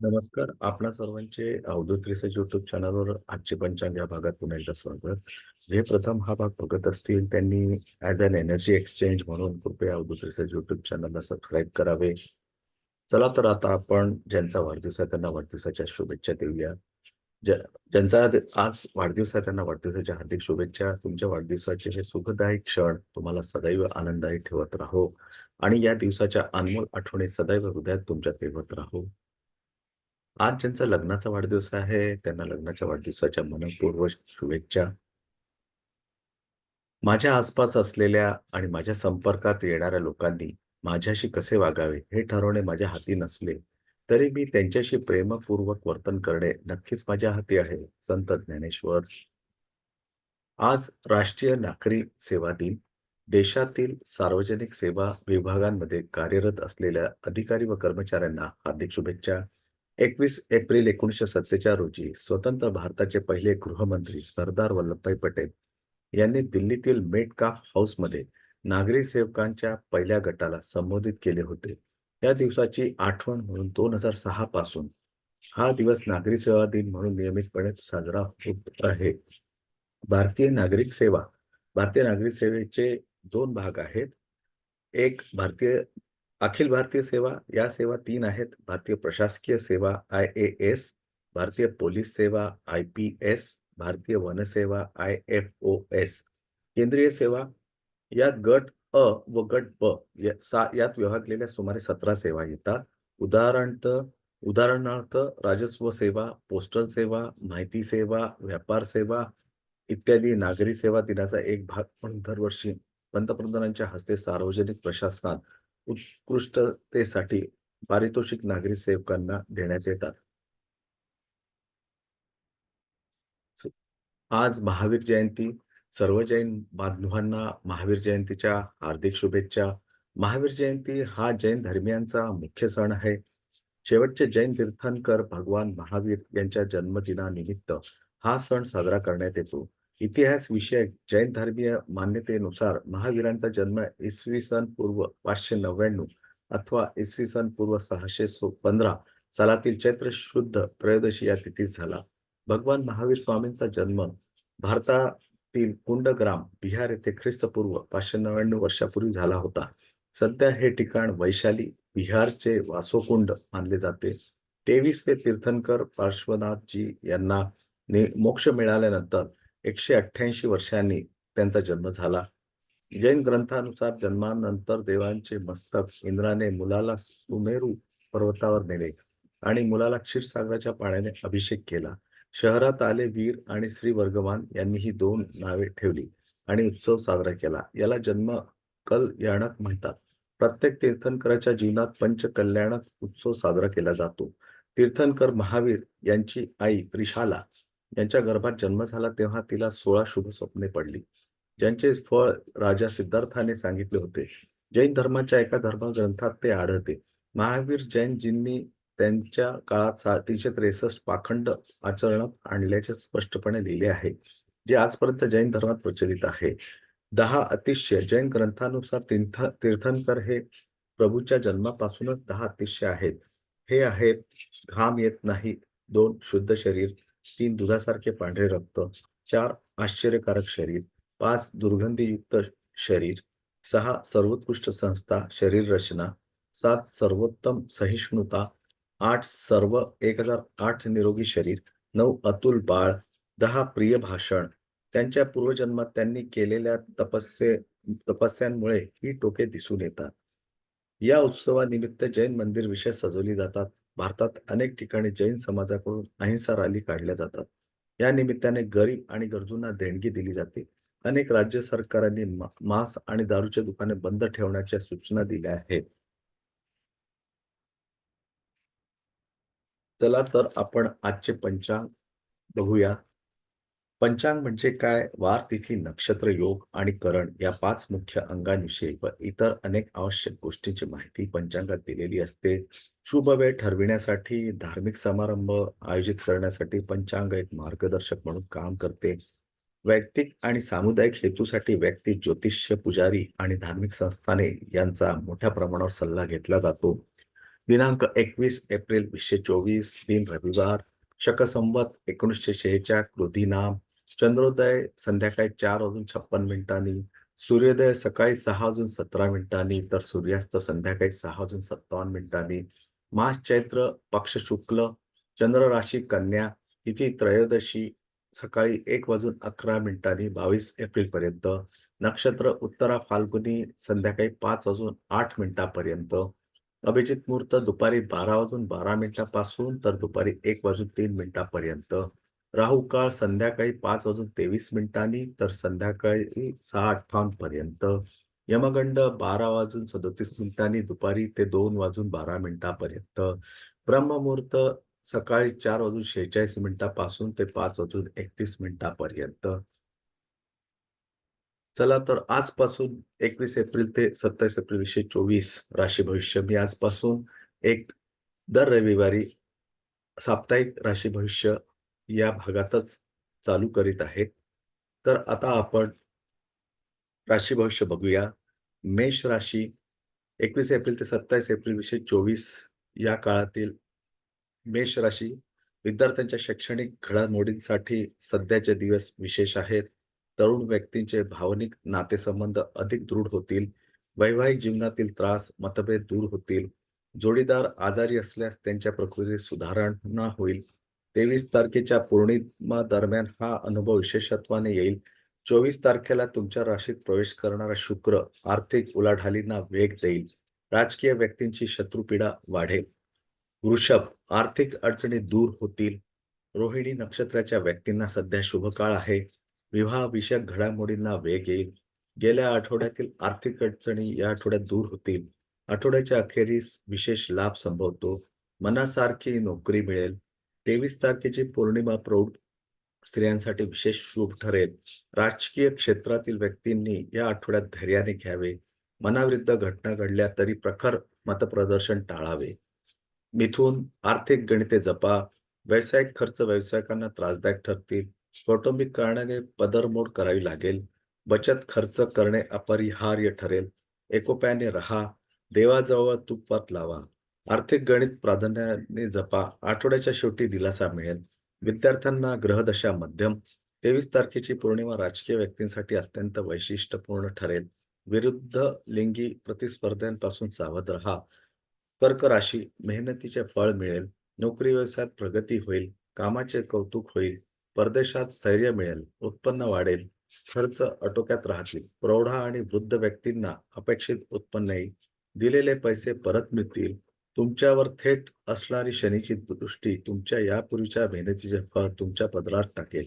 नमस्कार. आपणा सर्वांचे अवधूत रिसर्च यूट्यूब चॅनलवर आजचे पंचांग या भागात पुन्हा एकदा स्वागत. जे प्रथम हा भाग बघत असतील त्यांनी ॲज अॅन एनर्जी एक्सचेंज म्हणून कृपया अवधूत रिसर्च यूट्यूब चॅनलला सबस्क्राईब करावे. चला तर आता आपण ज्यांचा वाढदिवस आहे त्यांना वाढदिवसाच्या शुभेच्छा देऊया. ज्या ज्यांचा आज वाढदिवस आहे त्यांना वाढदिवसाच्या हार्दिक शुभेच्छा. तुमच्या वाढदिवसाचे हे सुखदायी क्षण तुम्हाला सदैव आनंददायी ठेवत राहो आणि या दिवसाच्या अनमोल आठवणी सदैव हृदयात तुमच्या ठेवत राहो. आज ज्यांचा लग्नाचा वाढदिवस आहे, त्यांना लग्नाच्या वाढदिवसाच्या मनःपूर्वक शुभेच्छा. माझ्या आसपास असलेल्या आणि माझ्या संपर्कात येणाऱ्या लोकांनी माझ्याशी कसे वागावे हे ठरवणे माझ्या हाती नसले, तरी मी त्यांच्याशी प्रेमपूर्वक वर्तन करणे नक्कीच माझ्या हाती आहे. संत ज्ञानेश्वर. आज राष्ट्रीय नागरी सेवा दिन. देशातील सार्वजनिक सेवा विभागांमध्ये कार्यरत असलेल्या अधिकारी व कर्मचाऱ्यांना हार्दिक शुभेच्छा. 21 एप्रिल 1947 रोजी स्वतंत्र भारताचे पहिले गृहमंत्री सरदार वल्लभभाई पटेल यांनी दिल्लीतील मेटकाफ हाऊसमध्ये नागरी सेवकांच्या पहिल्या गटाला संबोधित केले होते. त्या दिवसाची आठवण म्हणून 2006 पासून हा दिवस नागरी सेवा दिन म्हणून नियमितपणे साजरा होत आहे. भारतीय नागरिक सेवा भारतीय नागरिक सेवेचे दोन भाग आहेत. एक भारतीय अखिल भारतीय सेवा या सेवा तीन आहेत. भारतीय प्रशासकीय सेवा आय-ए-एस, भारतीय पोलीस सेवा आय-पी-एस, भारतीय वनसेवा आय-एफ-ओ-एस, केंद्रीय सेवा यात गट अ व गट ब या यात विभागलेल्या सुमारे 17 सेवा येतात. उदाहरणार्थ उदाहरणार्थ राजस्व सेवा, पोस्टल सेवा, माहिती सेवा, व्यापार सेवा इत्यादी. नागरी सेवा दिनाचा एक भाग म्हणून दरवर्षी पंतप्रधानांच्या हस्ते सार्वजनिक प्रशासनात उत्कृष्टतेसाठी पारितोषिक नागरी सेवकांना देण्यात येतात. आज महावीर जयंती. सर्व जैन बांधवांना महावीर जयंतीच्या हार्दिक शुभेच्छा. महावीर जयंती हा जैन धर्मियांचा मुख्य सण आहे. शेवटचे जैन तीर्थंकर भगवान महावीर यांच्या जन्मदिनानिमित्त हा सण साजरा करण्यात येतो. इतिहास विषयक जैन धर्मीय मान्यतेनुसार महावीरांचा जन्म इसवी सन पूर्व 599 अथवा इसवी सन पूर्व 615 सालातील चैत्र शुद्ध त्रयोदशी या तिथीत झाला. भगवान महावीर स्वामींचा जन्म भारतातील कुंडग्राम, बिहार येथे ख्रिस्तपूर्व 599 वर्षापूर्वी झाला होता. सध्या हे ठिकाण वैशाली, बिहारचे वासोकुंड मानले जाते. 23वे तीर्थंकर पार्श्वनाथजी यांना मोक्ष मिळाल्यानंतर 188 वर्षांनी त्यांचा जन्म झाला. जैन ग्रंथानुसार जन्मानंतर देवांचे मस्तक इंद्राने मुलाला सुमेरू पर्वतावर नेले आणि मुलाला क्षीरसागराच्या पाण्याने अभिषेक केला. शहरात आले वीर आणि श्री वर्गवान यांनी ही दोन नावे ठेवली आणि उत्सव साजरा केला. याला जन्म कलयाणक म्हणतात. प्रत्येक तीर्थंकराच्या जीवनात पंचकल्याणक उत्सव साजरा केला जातो. तीर्थंकर महावीर यांची आई त्रिशाला यांच्या गर्भात जन्म झाला तेव्हा तिला 16 शुभ स्वप्ने पडली, ज्यांचे फळ राजा सिद्धार्थाने सांगितले होते. जैन धर्माच्या एका धर्मग्रंथात ते आढळते. महावीर जैनजींनी त्यांच्या काळात 363 पाखंड आचरणात आणल्याचे स्पष्टपणे लिहिले आहे, जे आजपर्यंत जैन धर्मात प्रचलित आहे. दहा अतिशय जैन ग्रंथानुसार तीर्थ तीर्थंकर हे प्रभूच्या जन्मापासूनच दहा अतिशय आहेत. हे आहेत घाम येत नाही, दोन शुद्ध शरीर, तीन दुधासारखे पांढरे रक्त, चार आश्चर्यकारक शरीर, पाच दुर्गंधीयुक्त शरीर, सहा सर्वोत्कृष्ट संस्था शरीर रचना, सात सर्वोत्तम सहिष्णुता, आठ सर्व 1008 निरोगी शरीर, नऊ अतुल बाळ, दहा प्रिय भाषण. त्यांच्या पूर्वजन्मात त्यांनी केलेल्या तपस्ये तपस्यांमुळे ही टोके दिसून येतात. या उत्सवानिमित्त जैन मंदिर विषय सजवली जातात. भारतात अनेक ठिकाणी जैन समाजाकडून अहिंसा रॅली काढल्या जातात. या निमित्ताने गरीब आणि गरजूंना देणगी दिली जाते. अनेक राज्य सरकारांनी मांस आणि दारूचे दुकाने बंद ठेवण्याच्या सूचना दिल्या आहेत. चला तर आपण आजचे पंचांग बघूया. पंचांग म्हणजे काय? वार, तिथी, नक्षत्र, योग आणि करण या पाच मुख्य अंगांविषयी व इतर अनेक आवश्यक गोष्टींची माहिती पंचांगात दिलेली असते. शुभ वेळ ठरविण्यासाठी, धार्मिक समारंभ आयोजित करण्यासाठी पंचांग एक मार्गदर्शक म्हणून काम करते. वैयक्तिक आणि सामुदायिक हेतूसाठी व्यक्ती, ज्योतिष्य, पुजारी आणि धार्मिक संस्थाने यांचा मोठ्या प्रमाणावर सल्ला घेतला जातो. दिनांक एकवीस एप्रिल वीसशे चोवीस दिन रविवार शकसंवत एकोणीसशे शेहेचाळ क्रोधी नाम चंद्रोदय संध्याकाळी चार वाजून छप्पन मिनिटांनी सूर्योदय सकाळी सहा वाजून सतरा मिनिटांनी तर सूर्यास्त संध्याकाळी सहा वाजून सत्तावन्न मिनिटांनी मास चैत्र पक्ष शुक्ल चंद्र राशी कन्या तिथी त्रयोदशी सकाळी एक वाजून अकरा मिनिटांनी बावीस एप्रिल पर्यंत नक्षत्र उत्तरा फाल्गुनी संध्याकाळी पाच वाजून आठ मिनिटापर्यंत अभिजित मुहूर्त दुपारी बारा वाजून बारा मिनिटापासून तर दुपारी एक वाजून तीन मिनिटापर्यंत राहू काळ संध्याकाळी पाच वाजून तेवीस मिनिटांनी तर संध्याकाळी सहा अठ्ठावन्न पर्यंत यमगंड बारा वाजून सदोतीस मिनिटांनी दुपारी ते दोन वाजून बारा मिनिटापर्यंत. ब्रह्ममुहूर्त सकाळी चार वाजून शेहेचाळीस मिनिटापासून ते पाच वाजून एकतीस मिनिटापर्यंत. चला तर आजपासून एकवीस एप्रिल ते सत्तावीस एप्रिल वीसशे चोवीस राशी भविष्य. मी आजपासून एक दर रविवारी साप्ताहिक राशी भविष्य या भागातच चालू करीत आहे. तर आता आपण राशी भविष्य बघूया. मेष राशी एकवीस एप्रिल ते सत्तावीस एप्रिल चोवीस या काळातील मेष राशी विद्यार्थ्यांच्या शैक्षणिक घडामोडींसाठी सध्याचे दिवस विशेष आहेत. तरुण व्यक्तींचे भावनिक नातेसंबंध अधिक दृढ होतील. वैवाहिक जीवनातील त्रास मतभेद दूर होतील. जोडीदार आजारी असल्यास त्यांच्या प्रकृतीत सुधारणा होईल. तेवीस तारखेच्या पौर्णिमा दरम्यान हा अनुभव विशेषत्वाने येईल. चोवीस तारखेला तुमच्या राशीत प्रवेश करणारा शुक्र आर्थिक उलाढालींना वेग देईल. राजकीय व्यक्तींची शत्रुपीडा वाढेल. वृषभ आर्थिक अडचणी दूर होतील. रोहिणी नक्षत्राच्या व्यक्तींना सध्या शुभ काळ आहे. विवाहविषयक घडामोडींना वेग येईल. गेल्या आठवड्यातील आर्थिक अडचणी या आठवड्यात दूर होतील. आठवड्याच्या अखेरीस विशेष लाभ संभवतो. मनासारखी नोकरी मिळेल. तेवीस तारखेची पौर्णिमा प्रौढ स्त्रियांसाठी विशेष शुभ ठरेल. राजकीय क्षेत्रातील व्यक्तींनी या आठवड्यात धैर्याने घ्यावे. मनाविरुद्ध घटना घडल्या तरी प्रखर मतप्रदर्शन टाळावे. मिथून आर्थिक गणिते जपा. व्यावसायिक खर्च व्यावसायिकांना त्रासदायक ठरतील. कौटुंबिक कारणाने पदरमोड करावी लागेल. बचत खर्च करणे अपरिहार्य ठरेल. एकोप्याने रहा. देवाजवळ तुपात लावा. आर्थिक गणित प्राधान्याने जपा. आठवड्याच्या शेवटी दिलासा मिळेल. विद्यार्थ्यांना ग्रहदशा मध्यम तेवीस तारखेची पौर्णिमा राजकीय व्यक्तींसाठी अत्यंत वैशिष्ट्यपूर्ण ठरेल. विरुद्ध लिंगी प्रतिस्पर्ध्यांपासून सावध राहा. कर्क राशी मेहनतीचे फळ मिळेल. नोकरी व्यवसायात प्रगती होईल. कामाचे कौतुक होईल. परदेशात स्थैर्य मिळेल. उत्पन्न वाढेल. खर्च आटोक्यात राहतील. प्रौढा आणि वृद्ध व्यक्तींना अपेक्षित उत्पन्न येईल दिलेले पैसे परत मिळतील. तुमच्यावर थेट असणारी शनीची दृष्टी तुमच्या यापूर्वीच्या मेहनतीचे फळ तुमच्या पदरात टाकेल.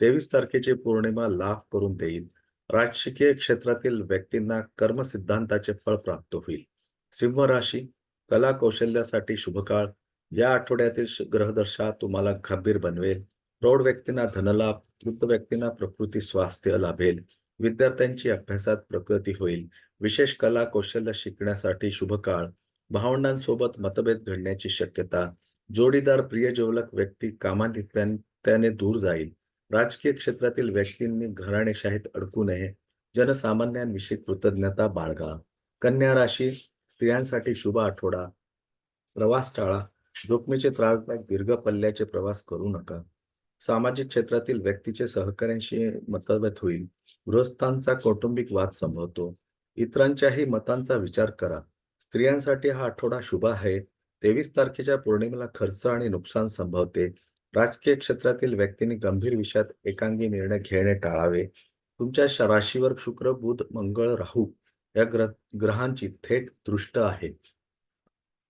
तेवीस तारखेची पौर्णिमा लाभ करून देईल राजकीय क्षेत्रातील व्यक्तींना कर्मसिद्धांताचे फळ प्राप्त होईल. सिंह राशी कला कौशल्यासाठी शुभकाळ. या आठवड्यातील ग्रहदर्शा तुम्हाला खंबीर बनवेल. प्रौढ व्यक्तींना धनलाभ वृद्ध व्यक्तींना प्रकृती स्वास्थ्य लाभेल. विद्यार्थ्यांची अभ्यासात प्रगती होईल. विशेष कला कौशल्य शिकण्यासाठी शुभकाळ. भावंडांसोबत मतभेद घडण्याची शक्यता जोडीदार प्रियजवलक व्यक्ती कामानिमित्ताने दूर जाईल. राजकीय क्षेत्रातील व्यक्तींनी घराणेशाहीत अडकू नये. जनसामान्यांविषयी कृतज्ञता बाळगा. कन्या राशी स्त्रियांसाठी शुभ आठवडा प्रवास टाळा. जोखमीचे त्रासदायक दीर्घ पल्ल्याचे प्रवास करू नका. सामाजिक क्षेत्रातील व्यक्तीचे सहकार्यांशी मतभेद होईल. गृहस्थांचा कौटुंबिक वाद संभवतो. इतरांच्याही मतांचा विचार करा. स्त्रियांसाठी हा आठवडा शुभ आहे. तेवीस तारखेच्या पौर्णिमेला खर्च आणि नुकसान संभवते. राजकीय क्षेत्रातील व्यक्तींनी गंभीर विषयात एकांगी निर्णय घेणे टाळावे. तुमच्या राशीवर शुक्र बुध मंगळ राहू या ग्रह ग्रहांची थेट दृष्ट आहे.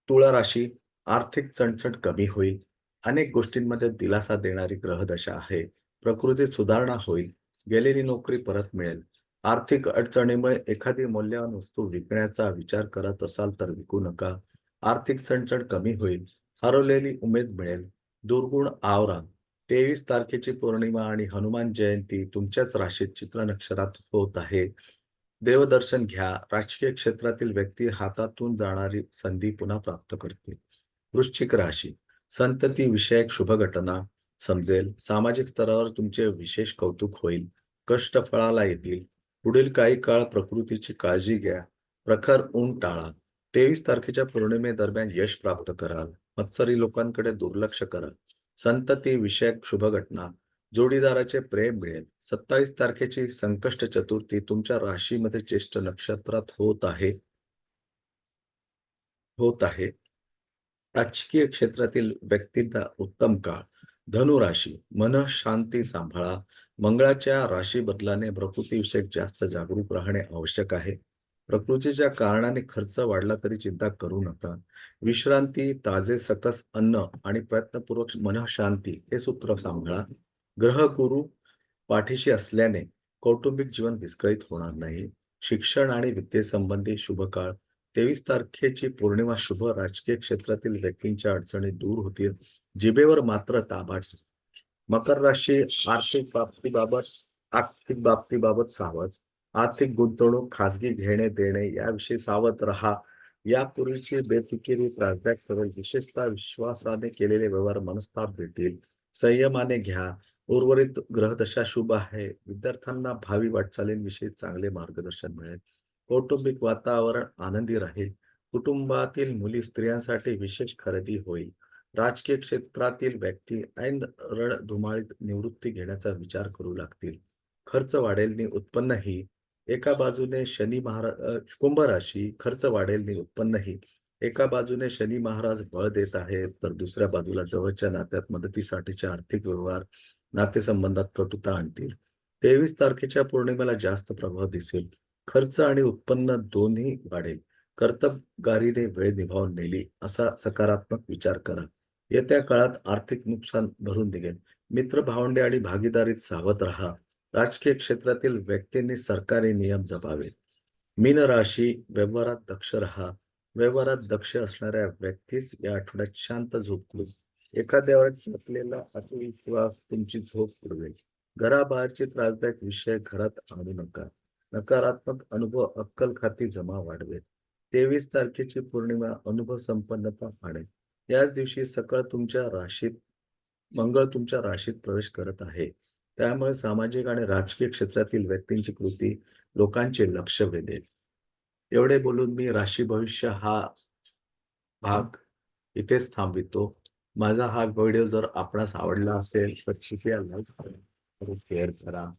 तुळा राशी आर्थिक चणचण कमी होईल. अनेक गोष्टींमध्ये दिलासा देणारी ग्रहदशा आहे. प्रकृतीत सुधारणा होईल. गेलेली नोकरी परत मिळेल. आर्थिक अडचणीमुळे एखादी मौल्यवान वस्तू विकण्याचा विचार करत असाल तर विकू नका. आर्थिक चणचण कमी होईल. हरवलेली उमेद मिळेल. दुर्गुण आवरा. तेवीस तारखेची पौर्णिमा आणि हनुमान जयंती तुमच्याच राशीत चित्र नक्षरात होत आहे. देवदर्शन घ्या. राजकीय क्षेत्रातील व्यक्ती हातातून जाणारी संधी पुन्हा प्राप्त करतील. वृश्चिक राशी. संतती विषयक शुभ घटना. समजेल. सामाजिक स्तरावर तुमचे विशेष कौतुक होईल. कष्ट फळाला येतील. पुढील काही काळ प्रकृतीची काळजी घ्या प्रखर ऊन टाळा तेवीस तारखेच्या पौर्णिमेदरम्यान यश प्राप्त कराल. मत्सरी लोकांकडे दुर्लक्ष कराल. संतती विषयक शुभ घटना, जोडीदाराचे प्रेम मिळेल. सत्तावीस तारखेची संकष्ट चतुर्थी तुमच्या राशीमध्ये ज्येष्ठ नक्षत्रात होत आहे. होत आहे. राजकीय क्षेत्रातील व्यक्तींना उत्तम काळ. धनु राशी मनःशांती सांभाळा. मंगळाच्या राशी बदलाने प्रकृतीविषयक जास्त जागरूक राहणे आवश्यक आहे. प्रकृतीच्या कारणाने खर्च वाढला तरी चिंता करू नका. विश्रांती, ताजे सकस अन्न आणि प्रयत्नपूर्वक मनशांती हे सूत्र सांभाळा. ग्रह गुरु पाठीशी असल्याने कौटुंबिक जीवन विस्कळीत होणार नाही. शिक्षण आणि विद्येसंबंधी शुभ काळ. तेवीस तारखेची पौर्णिमा शुभ. राजकीय क्षेत्रातील व्यक्तींच्या अडचणी दूर होतील. जिबेवर मात्र ताबा मकर राशी आर्थिक बाबतीबाबत आर्थिक बाबतीबाबत सावध. आर्थिक गुंतवणूक, खाजगी घेणे-देणे याविषयी सावध राहा. यापूर्वीची बेफिकिरी प्राध्याक करेल विशेषतः विश्वासाने केलेले व्यवहार मनस्ताप देतील. संयमाने घ्या. उर्वरित ग्रहदशा शुभ आहे. विद्यार्थ्यांना भावी वाटचालींविषयी चांगले मार्गदर्शन मिळेल. कौटुंबिक वातावरण आनंदी राहील. कुटुंबातील मुली, स्त्रियांसाठी विशेष खरेदी होईल. राजकीय क्षेत्रातील व्यक्ती ऐन रणधुमाळीत निवृत्ती घेण्याचा विचार करू लागतील. खर्च वाढेल नि उत्पन्नही. एका बाजूने शनी महाराज कुंभ राशी खर्च वाढेल नि उत्पन्नही. एका बाजूने शनी महाराज बळ देत आहेत, तर दुसऱ्या बाजूला जवळच्या नात्यात मदतीसाठीचे आर्थिक व्यवहार नातेसंबंधात कटुता आणतील. तेवीस तारखेच्या पौर्णिमेला जास्त प्रभाव दिसेल. खर्च आणि उत्पन्न दोन्ही वाढेल. कर्तबगारीने वेळ निभावून नेली असा सकारात्मक विचार करा. येत्या काळात आर्थिक नुकसान भरून निघेल. मित्र भावंडे आणि भागीदारीत सावध राहा. राजकीय क्षेत्रातील व्यक्तींनी सरकारी नियम जपावेत. मीन राशी व्यवहारात दक्ष राहा. व्यवहारात दक्ष असणाऱ्या व्यक्तीच या आठवड्यात शांत झोपतील. एखाद्यावर टाकलेला अतिविश्वास तुमची झोप उडवेल. घराबाहेरचे त्रासदायक विषय घरात आणू नका. नकारात्मक अनुभव अक्कल-खाती जमा वाढवेल. तेवीस तारखेची पौर्णिमा अनुभव संपन्नता आणेल. याच दिवशी सकाळ तुमच्या राशीत मंगळ तुमच्या राशीत प्रवेश करत आहे. त्यामुळे सामाजिक आणि राजकीय क्षेत्रातील व्यक्तींची कृती लोकांचे लक्ष वेधेल. एवढे बोलून मी राशी भविष्य हा भाग इथेच थांबवितो. माझा हा व्हिडिओ जर आपणास आवडला असेल तर कृपया लाईक करा, शेअर करा.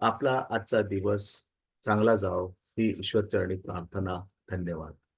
आपला आजचा दिवस चांगला जावो ही ईश्वरचरणी प्रार्थना. धन्यवाद.